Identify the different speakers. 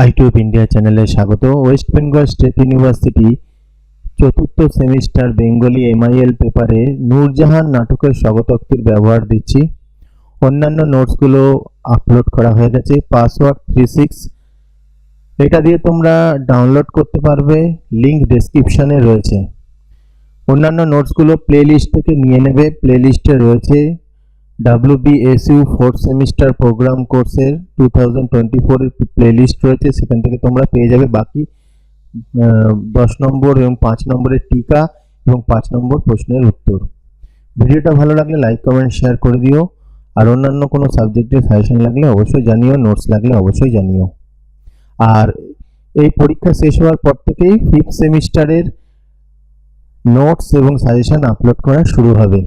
Speaker 1: আইটিউব India চ্যানেলে স্বাগত। West Bengal State University চতুর্থ সেমিস্টার বেঙ্গলি এমআইএল পেপারে নূরজাহান নাটকের স্বগতোক্তির ব্যবহার দিচ্ছি। অন্যান্য নোটসগুলো আপলোড করা হয়ে গেছে। Password three six. এটা দিয়ে তোমরা ডাউনলোড করতে পারবে। লিংক ডেসক্রিপশানে রয়েছে। অন্যান্য নোটসগুলো প্লেলিস্ট থেকে নিয়ে নেবে। প্লেলিস্টে রয়েছে ডাব্লিউবিএসইউ ফোর্থ সেমিস্টার প্রোগ্রাম কোর্সের টু থাউজেন্ড টোয়েন্টি ফোরের প্লেলিস্ট রয়েছে, সেখান থেকে তোমরা পেয়ে যাবে বাকি দশ নম্বর এবং পাঁচ নম্বরের টিকা এবং পাঁচ নম্বর প্রশ্নের উত্তর। ভিডিওটা ভালো লাগলে লাইক, কমেন্ট শেয়ার করে দিও। আর অন্যান্য কোনো সাবজেক্টের সাজেশন লাগলে অবশ্যই জানিও নোটস লাগলে অবশ্যই জানিও। আর এই পরীক্ষা শেষ হওয়ার পর থেকেই ফিফথ সেমিস্টারের নোটস এবং সাজেশন আপলোড করা শুরু হবে।